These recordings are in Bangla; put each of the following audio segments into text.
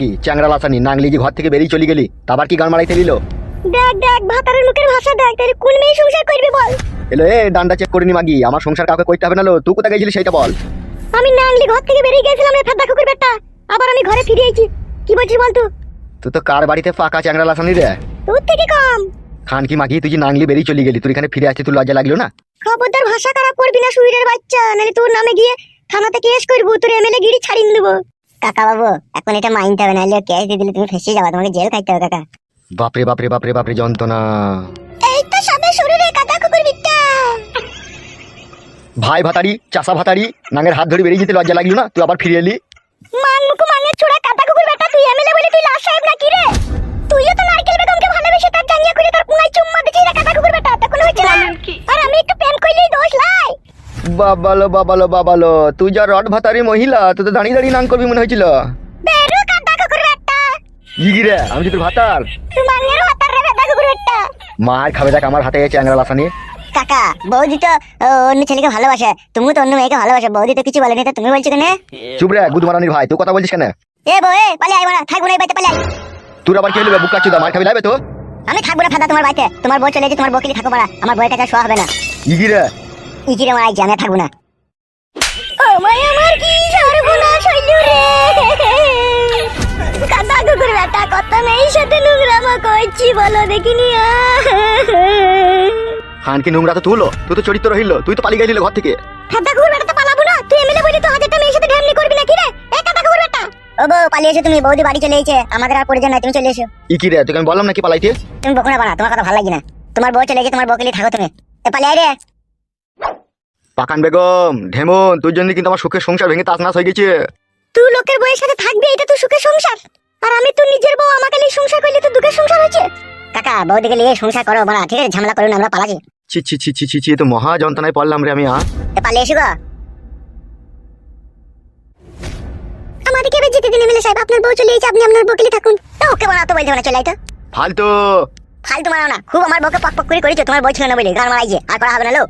কি চ্যাংরা লাসানি নাংলি যে ঘর থেকে বেরিয়ে চলে গেলি? তারপর কি গান মারাইতে দিল দেখ দেখ ভাতারের মুখের ভাষা দেখ তাহলে কোন মেয়ে সংসার করবি বল? এলো এ ডান্ডা চেক করিনি মাগি আমার সংসার কাউকে করতে হবে না লো তুই কোথায় গেছিলি সেটা বল। আমি নাংলি ঘর থেকে বেরিয়ে গেছিলাম রে ফেদা কুকুর বেটা আবার আমি ঘরে ফিরে এসেছি কি বলছিস বল তুই তুই তো কার বাড়িতে ফাঁকা চ্যাংরা লাসানি রে? তোর থেকে কম। খান কি মাগি তুই যে নাংলি বেরিয়ে চলে গেলি তুই এখানে ফিরে আসতে তুই লজ্জা লাগল না? খবরদার ভাষা খারাপ করবি না সুইরের বাচ্চা নাহলে তোর নামে গিয়ে থানাতে কেস করব তোর এমএলএ গিরি ছাড়িয়ে দেবো। কাকা বাবু এখন এটা মাইনতে হবে নাহলে ক্যাশ দিয়ে দিলে তুমি ফেসে যাবে তোমাকে জেল খাইতে হবে কাকা। বাপরে বাপরে বাপরে বাপরে যন্ত্রণা। এই তো সবে শুরু রে কাকা কুকুর বিট্টা ভাই ভাতারি চাষা ভাতারি নাঙের হাত ধরে বেরিয়ে যেতে লজ্জা লাগল না? তুই আবার ফিরে এলি? মান মুকু মানের বাবালো বাবালো বাবালো। তুই যা রড ভাতারি মহিলা তুই তো দাঁড়িয়ে দাঁড়িয়ে নাং করবি মনে হয়েছিল? বেরু কাকা কুকুর বেটা ইগি রে? আমি তোর ভাতার। তুই মার খাবে দেখ আমার হাতে চ্যাংরা লাসানি কাকা বৌদি তো অন্য ছেলেকে ভালোবাসে। তুমি তো অন্য মেয়েকে ভালোবাসে। বৌদি তো কিছু বলেনি তো তুমি বলছো কেন? চুপ রে গুদ মারানির ভাই তুই কথা বলছিস কেন? এ বউ এ পালে আইবো না থাকব না এই বাড়িতে পালে আই তোর আবার কি হলো বুকা চুদা? মার খাবি লাগবে তো? আমি থাকব না ফাদা তোমার বাড়িতে। তোমার বউ চলে গেছে তোমার বউকে থাকো পারা আমার বউয়ের কাছে শোয়া হবে না। ইগি মারাই থাকব না। আমায় আমার কি সর্বনাশ হইল রে? কাদা কুকুর বেটা কত মেয়ের সাথে নোংরামা করছি বলো দেখিনি? খান কি নোংরা তো তুলো? তুই তো চরিত্র রহিল তুই তো পালিয়ে গেলি ঘর থেকে। কাদা কুকুর বেটা তো পালাবো না? তুই এমএলএ বলি তো হাজারটা মেয়ের সাথে ঢ্যামনি করবি নাকি রে? এ কাদা কুকুর বেটা। ও বউ পালিয়ে এসো তুমি বৌদি বাড়ি চলে এসেছে। আমাদের আর প্রয়োজন নাই তুমি চলে এসো। ইকি রে তোকে আমি বললাম নাকি পালাইতে? তুমি বকো না বানা তোমার কথা ভালো লাগে না। তোমার বউ চলে গেছে তোমার বউকে নিয়ে থাকো তুমি। এ পালিয়ে আয় রে। পাকান বেগম ঢেমন তোর জন্য কিন্তু আমার সুখের সংসার ভেঙে তাস নাস হয়ে গেছে। তুই লোকের বউয়ের সাথে থাকবি এটা তো সুখের সংসার। আর আমি তোর নিজের বউ আমাকে নিয়ে সংসার করলে তো দুঃখের সংসার হচ্ছে কাকা বউদিকে নিয়ে সংসার করো বাড়া ঠিক আছে ঝামেলা করুন আমরা পালাছি। ছি ছি ছি ছি ছি ছি তো মহা যন্ত্রণায় পড়লাম রে আমি আ। এ পালিয়ে এসো গো। আমাদেরকে এবার যেতে দিন এমএলএ সাহেব আপনার বউ চলে এসেছে আপনি আপনার বউকে নিয়ে থাকুন। তা ওকে বাড়া তো বলতে না চলে আয় তো। ফালতু। ফালতু মারাও না খুব আমার বউকে পক পক করে করেছ তোমার বউ ছিল না বলে গান মারাইছে আর করা হবে না লো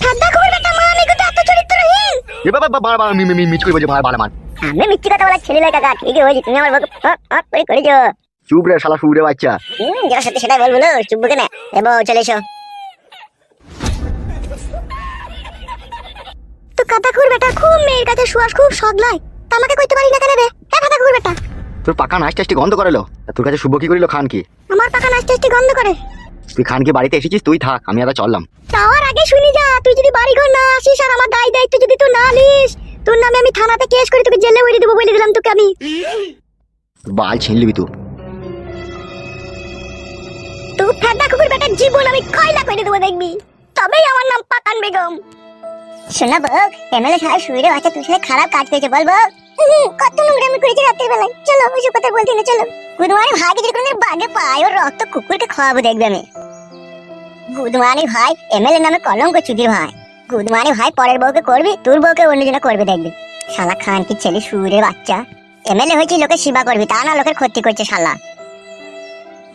কি খবর বেটা মা আমি কিন্তু এত চরিত্রহীন। এ বাবা বাবা বাবা মি মি মি মিচ করে বলছে ভাই বালা মান আমি মিথ্যে কথা বলা ছেলে কাকা ঠিকই হয়েছে তুমি আমার বউকে পক পক করে করেছ। চুপ রে শালা শুয়ে বাচ্চা। হুম যেটা সত্যি সেটাই বলব লো চুপ কেন এবার চলে এসো। তো কাদা কুকুর বেটা খুব মেয়ের কাছে শুয়াস খুব সদ লাই তা আমাকে কইতে পারি না কেন রে? হ্যাঁ কাদা কুকুর বেটা। তোর পাকা নাচ টাচটি গন্ধ করালো? তোর কাছে শুভ কি করিল খান কি? আমার পাকা আসতে গন্ধ করে। তুই খান কি বাড়িতে এসেছিস তুই থাক আমি চললাম। যাওয়ার আগে শুনি তুই যদি বাড়ি ঘর না আসিস আর আমার দায় দায়িত্ব যদি তুই না নিস তোর নামে আমি থানাতে কেস করে তোকে জেলে উড়িয়ে দেবো বলে দিলাম তোকে আমি। বাল ছিনলিবি তুই। তুই ফেদা কুকুর বেটার জীবন আমি কয়লা করে দেবো দেখবি? তবেই আমার নাম পাকান বেগম। শোনা বউ এমএলএ সাহেব শুয়ে আছে তুই সাথে খারাপ কাজ করেছে বল বউ কত নোংরামি করেছে রাতের বেলায়। চলো ওইসব কথা বলতে না চলো। গুদমানি ভাইকে যদি কোনদিন বাগে পায় ওর রক্ত কুকুরকে খাওয়াবো দেখবে আমি। গুদমানি ভাই এমএলএ নামে কলঙ্ক চুদির ভাই। গুদমানি ভাই পরের বউকে করবি, তোর বউকে অন্যজনে করবে দেখবি। শালা খান কি ছেলে সুরের বাচ্চা। এমএলএ হয়েছে, লোকের সেবা করবি, তা না লোকের ক্ষতি করছে শালা।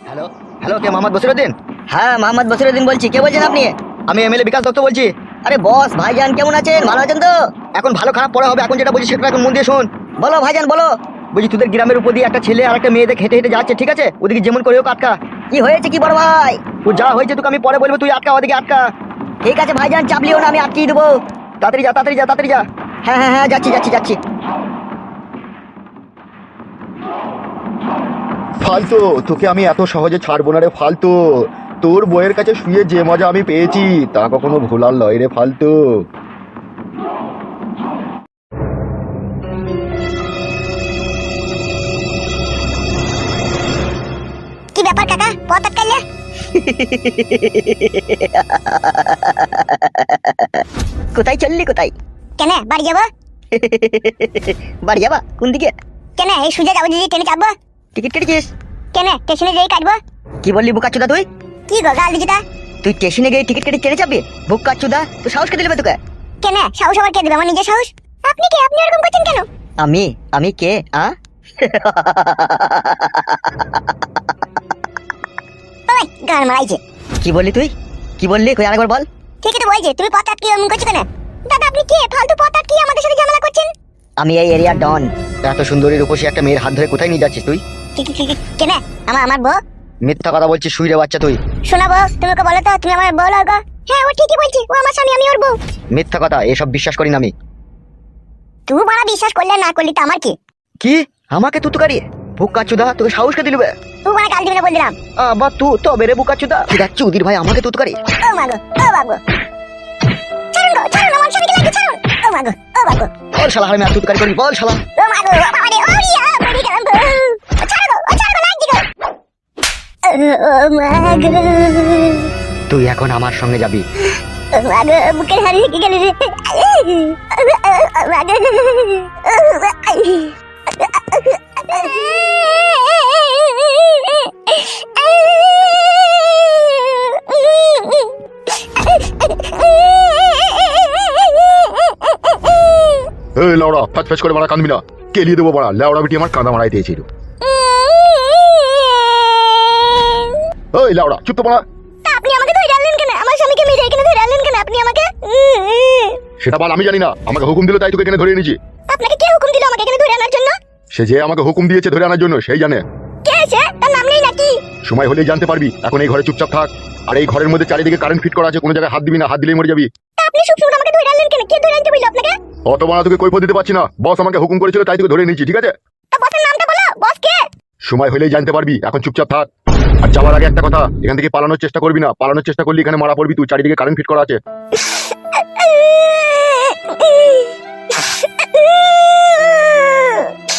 হ্যালো হ্যালো, কে, মোহাম্মদ বসিরউদ্দিন? হ্যাঁ মোহাম্মদ বসিরুদ্দিন বলছি, কে বলছেন আপনি? আমি এমএলএ বিকাশ দত্ত বলছি। আরে বস, ভাইজান কেমন আছেন? ভালো আছেন তো? এখন ভালো খারাপ পড়া হবে, এখন যেটা বলছি সেটা এখন মন দিয়ে শুন। বলো, ভাইজান, বলো। বলছি তোদের গ্রামের উপর দিয়ে একটা ছেলে আর একটা মেয়েদের হেঁটে হেঁটে যাচ্ছে, ঠিক আছে? ওদিকে যেমন করে হোক আটকা। কি হয়েছে কি বড় ভাই? ও যা হয়েছে তোকে আমি পরে বলব তুই আটকা ওদিকে আটকা। ঠিক আছে ভাই ভাইজান চাপলিও না আমি আটকিয়ে দেবো। তাড়াতাড়ি যা তাড়াতাড়ি যা তাড়াতাড়ি যা। হ্যাঁ হ্যাঁ হ্যাঁ যাচ্ছি যাচ্ছি যাচ্ছি। ফালতু তোকে আমি এত সহজে ছাড়বো না রে ফালতু। তোর বইয়ের কাছে শুয়ে যে মজা আমি পেয়েছি তা কখনো ভোলার লয় রে ফালতু। কোথায় চললি কোথায়? কেন বাড়ি যাব? বাড়ি যাবা? কোন দিকে? কেন এই সুজা যাব দিদি ট্রেনে চাপবো? টিকিট কেটেছিস কেন স্টেশনে যেই কাটবো? কি বললি বুকাচুদা তুই? কি গো গাল দিছিটা তুই স্টেশনে গিয়ে টিকিট কেটে ট্রেনে চাপবি? বুকাচুদা তো সাহস কে দিলে তোকে? কেন সাহস আবার কে দেবে? আমার নিজের সাহস? আপনি কে? আপনি এরকম করছেন কেন? আমি? আমি কে? আ? গান মারাইছে। কি বললি তুই? কি বললি? কই আরেকবার বল। ঠিকই তো বলছে তুমি পথ আটকে এমন করছ কেন? দাদা আপনি কে? ফালতু পথ আটকে আমাদের সাথে ঝামেলা করছেন? আমি এই এরিয়া ডন। এত সুন্দরী রূপসী একটা মেয়ের হাত ধরে কোথায় নিয়ে যাচ্ছিস তুই? কেনে? আমার আমার বউ? মিথ্যা কথা বলছিস শুইরে বাচ্চা তুই। শোনাবো তুমি ওকে বলো তো তুমি আমার বউ লাগো হ্যাঁ ও ঠিকই বলছি ও আমার স্বামী আমি ওর বউ। মিথ্যা কথা এসব বিশ্বাস করি না আমি। তুই মারা বিশ্বাস করলে না করলি তো আমার কি? কি? আমাকে তুতুকারি? বুকা চুদা তোকে সাহসকে দিলবে? তুই মারা গাল দিবি না বল দিলাম আবার তু তবে রে বুকা চুদা চুদা চুদির ভাই আমাকে তুতুকারি ও মাগো ও ছাড়ুন গো ছাড়ুন আমার স্বামীকে লাগে ছাড়ুন। ও মাগো ও বল শালা আমি তুতুকারি করি বল শালা। ও মাগো ও বাবা রে ও রিয়া মরি গেলাম তো ছাড়ো গো ও ছাড়ো গো লাগছি গো ও মাগো তুই এখন আমার সঙ্গে যাবি। মাগো বুকের হাড়ি লেগে গেল রে। মাগো এই লাউড়া ফ্যাচ ফ্যাচ করে মারা কাঁদবি না। কেলিয়ে দেবো বাড়া। লাউড়া বিটি আমার কাঁদা মারাই দিয়েছিল। ওই লাউড়া চুপ তো মারা আপনি আমাকে ধরে আনলেন কেন? আমার স্বামীকে মেরে এখানে ধরে আনলেন কেন? আপনি আমাকে সেটা বল আমি জানি না। আমাকে হুকুম দিল তাই তোকে এখানে ধরে এনেছি। আপনাকে কে হুকুম দিল আমাকে এখানে ধরে আনার জন্য? সে যে আমাকে হুকুম দিয়েছে ধরে আনার জন্য সেই জানে। কে সে? তার নাম নেই নাকি? সময় হলেই জানতে পারবি। এখন এই ঘরে চুপচাপ থাক। আর এই ঘরের মধ্যে চারিদিকে কারেন্ট ফিট করা আছে কোনো জায়গায় হাত দিবি না হাত দিলেই মরে যাবি। আপনি সব সময় আমাকে ধরে আনলেন কেন? কে ধরে আনতে বলল আপনাকে? অত মারা তোকে কৈফত দিতে পারছি না। বস আমাকে হুকুম করেছিল তাই তোকে ধরে নিয়েছি ঠিক আছে? তা বসের নামটা বলো বস কে? সময় হলেই জানতে পারবি এখন চুপচাপ থাক। আর যাওয়ার আগে একটা কথা এখান থেকে পালানোর চেষ্টা করবি না। পালানোর চেষ্টা করলে এখানে মারা পড়বি তুই চারিদিকে কারেন্ট ফিট করা আছে।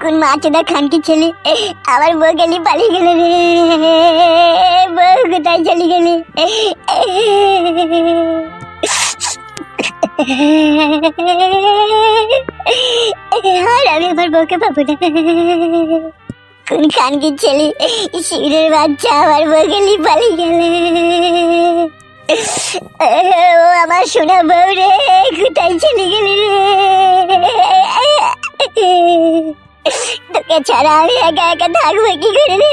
কোন মাছেদা খানকি ছেলে? আমার বউ গেলি পালিয়ে গেল রে। বউ কোথায় চলে গেলে? আর আমি আমার বউকে পাবো না। কোন খানকি ছেলে? শিউরের বাচ্চা আমার বউ গেলি পালিয়ে গেলে। ও আমার সোনা বউ রে, কোথায় চলে গেলি রে? তোকে ছাড়া আমি একা একা থাকব কি করে রে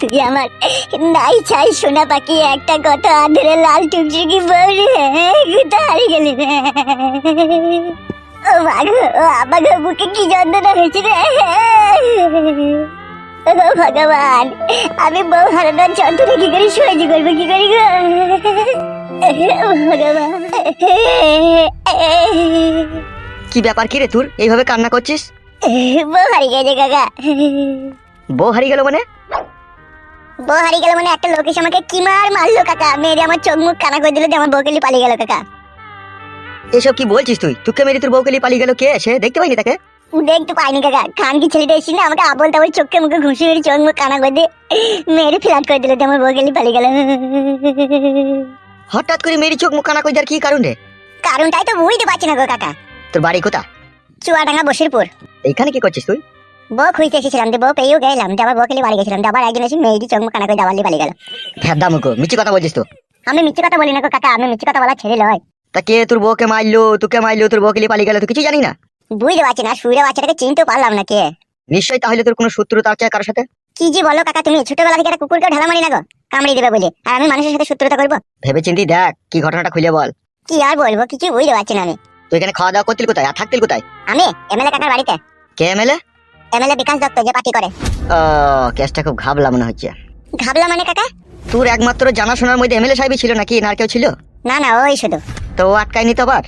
তুই আমার নাই চাই সোনা পাখি, একটা কথা আধরে লাল টুকটুকি বউ রে কোথায় হারিয়ে গেলি? রে আমাকে বুকে কি যন্ত্রণা হয়েছে রে? ভগবান, আমি বউ হারানোর যন্ত্রণা কি করে সহ্য করব, কি করি গো? ভগবান। কি ব্যাপার কি রে তোর? এইভাবে কান্না করছিস? বউ হারিয়ে গেছে কাকা। বউ হারিয়ে গেল মানে? বউ হারিয়ে গেল মানে একটা লোক এসে আমাকে কি মার মারলো কাকা? মেরে আমার চোখ মুখ কানা করে দিল যে আমার বউকে পালিয়ে গেল কাকা। এসব কি বলছিস তুই? তোকে মেরে তোর বউকে পালিয়ে গেল কে? সে দেখতে পাইনি তাকে? দেখতে পাইনি কাকা। খান কি ছেলেটা এসে না আমাকে আবল তাবল চোখে মুখে ঘুষি মেরে চোখ মুখ কানা করে দিয়ে মেরে ফ্ল্যাট করে দিল যে আমার বউকে পালিয়ে গেল। হঠাৎ করে মেরি চোখ মুখ কানা করে যার কি কারণ? রে কারণটাই তো বুঝতে পারছি না গো কাকা। তোর বাড়ি কোথা চুয়াডাঙ্গা বসিরপুর। এইখানে কি করছিস তুই? বউ খুঁজতে এসেছিলাম যে বউ পেয়েও গেলাম বউকে বাড়ি গেছিলাম আবার একজন এসে মেয়েটি চোখ কানা করে পালিয়ে গেল। মুখো মিছি কথা বলছিস তো? আমি মিথ্যে কথা বলি না গো কাকা আমি মিথ্যে কথা বলা ছেড়ে লয়। তা কে তোর বউকে মারলো তোকে মারলো তোর বউকে নিয়ে পালিয়ে গেল তুই কিছু জানি না? বুঝতে পারছি না সুরে বাচ্চাটাকে চিনতে পারলাম না কে। নিশ্চয়ই তাহলে তোর কোনো শত্রুতা আছে কারোর সাথে? কি যে বলো কাকা তুমি ছোটবেলা থেকে একটা কুকুরকে ঢালা মারি না গো দেবে বলে। আর আমি মানুষের সাথে শত্রুতা করব? ভেবে চিন্তি দেখ কি ঘটনাটা খুলে বল। কি আর বলব কিছু বুঝতে পারছি না আমি। তুই এখানে খাওয়া দাওয়া করতিল কোথায়? আর থাকতিল কোথায়? আমি এমএলএ কাকার বাড়িতে। কে এমএলএ এমএলএ বিকাশ দত্ত যে পার্টি করে। ও কেসটা খুব ঘাবলা মনে হচ্ছে। ঘাবলা মানে কাকা? তোর একমাত্র জানাশোনার মধ্যে এমএলএ সাহেবই ছিল নাকি? না আর কেউ ছিল? না না ওই শুধু। তো আটকায়নি তো আবার?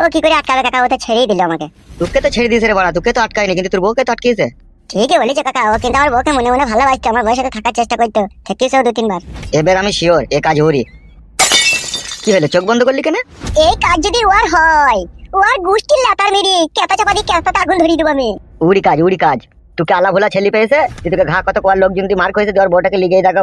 ও কি করে আটকাবে কাকা? ও তো ছেড়েই দিল আমাকে। তোকে তো ছেড়ে দিয়েছে রে বাড়া তোকে তো আটকায়নি কিন্তু তোর বউকে তো আটকিয়েছে। ঠিকই বলেছে কাকা ও কিন্তু আমার বউকে মনে মনে ভালোবাসতো আমার বউয়ের সাথে থাকার চেষ্টা করতো। থেকেছেও দু তিনবার। এবার আমি শিওর এ কাজ হরি কি হলো চোখ বন্ধ করলি কেন? এই কাজ যদি ওয়ার হয় গোষ্ঠীর লাতার মেরি। ক্যাপা চাপা দিয়ে ক্যাপাতে আগুন ধরিয়ে দেবো আমি। উড়ি কাজ উড়ি কাজ। তোকে আলা ভোলা ছেলে পেয়েছে তোকে ঘা কত কোয়ার লোকজন তুই মার খেয়েছে তোর বউটাকে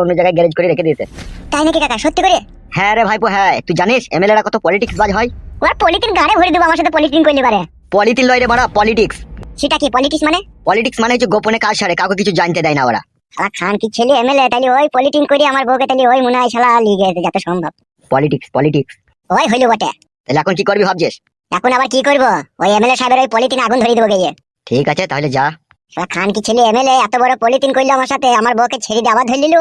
অন্য জায়গায় গ্যারেজ করে রেখে দিয়েছে। তাই নাকি কাকা? সত্যি করে? হ্যাঁ রে ভাইপো হ্যাঁ। তুই জানিস এমএলএরা কত পলিটিক্স বাজ হয়? ওর গাড়ে ভরে দেবো আমার সাথে করলে পারে। পলিটিন লয় রে বাড়া পলিটিক্স সেটা কি পলিটিক্স মানে? পলিটিক্স মানে হচ্ছে গোপনে কাজ সারে কাউকে কিছু জানতে দেয় না ওরা। শালা খান কি ছেলে এমএলএ তাহলে ওই পলিটিং করে আমার বউকে তাহলে ওই মনে হয় শালা লিগে গেছে যত সম্ভব। পলিটিক্স পলিটিক্স ওই হইল বটে। তাহলে এখন কি করবি ভাবছিস? এখন আবার কি করব? ওই এমএলএ সাহেবের ওই পলিটিন আগুন ধরিয়ে দেবো গিয়ে। ঠিক আছে তাহলে যা। শালা খান কি ছেলে এমএলএ এত বড় পলিটিন করল আমার সাথে আমার বউকে ছেড়ে দিয়ে আবার ধরলিল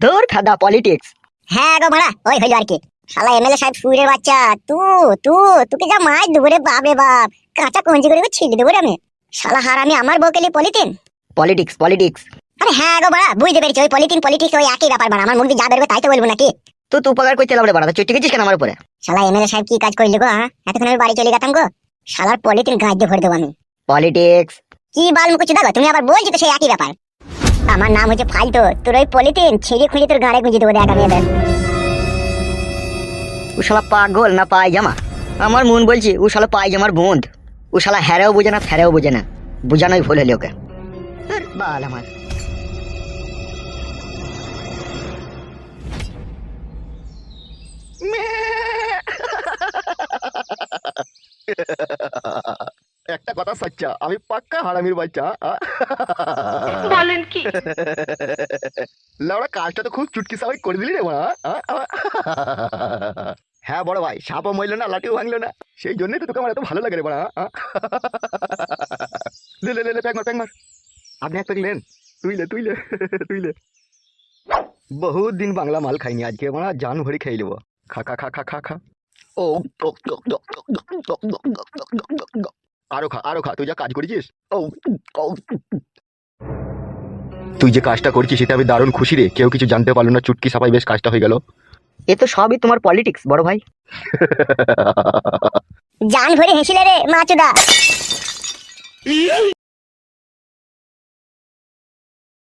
তোর খাদা পলিটিক্স হ্যাঁ গো মারা ওই হইল আর কি। শালা এমএলএ সাহেব সুরের বাচ্চা তু তু তোকে যা মাছ দেবো রে বাপ বাপ। কাঁচা কঞ্জি করে ছিঁড়ে দেবো রে আমি। শালা হার আমি আমার বউকে নিয়ে পলিটিন পলিটিক্স পলিটিক্স আরে হ্যাঁ গো বাড়া বুঝতে পেরেছি ওই পলিটিন পলিটিক্স ওই একই ব্যাপার বাড়া আমার মুখ দিয়ে যা বেরোবে তাই তো বলব নাকি? তো তুই উপকার করতে লাগবে বাড়া চুটি গেছিস কেন আমার উপরে? শালা এমএলএ সাহেব কি কাজ করলি গো হ্যাঁ এতক্ষণ আমি বাড়ি চলে গেতাম গো। শালার পলিটিন গাছ দিয়ে ভরে দেবো আমি। পলিটিক্স কি বাল মুকুচি দেখো তুমি আবার বলছি তো সেই একই ব্যাপার। আমার নাম হচ্ছে ফালতু তোর ওই পলিটিন ছিঁড়ে খুঁড়ে তোর গাড়ে গুঁজে দেবো দেখ আমি এদের। ও শালা পাগল না পায়জামা? আমার মন বলছি ও শালা পায়জামার বন্ধ ও শালা হ্যারেও বোঝে না ফেরেও বোঝে না। বুঝানোই ভুল হলি ওকে। বাল আমার। একটা কথা সচ্চা আমি পাক্কা হারামির বাচ্চা? বলেন কি লাউড়া কাজটা তো খুব চুটকি সাবাই করে দিলি রে মা? হ্যাঁ বড় ভাই সাপও মরলো না লাঠিও ভাঙলো না সেই জন্যই তো তোকে আমার এত ভালো লাগে রে বড়া? লে লে লে লে প্যাক মার প্যাক মার আপনি এক প্যাক লেন তুইলে তুইলে তুইলে বহুত দিন বাংলা মাল খাইনি আজকে মানে জান ভরি খাই নেব খা খা খা খা খা খা ও আরও খা আরও খা তুই যা কাজ করেছিস ও তুই যে কাজটা করছিস সেটা আমি দারুণ খুশি রে কেউ কিছু জানতে পারল না চুটকি সাপাই বেশ কাজটা হয়ে গেল এ তো সবই তোমার পলিটিক্স বড় ভাই জান ভরে হেসিলে রে মাচুদা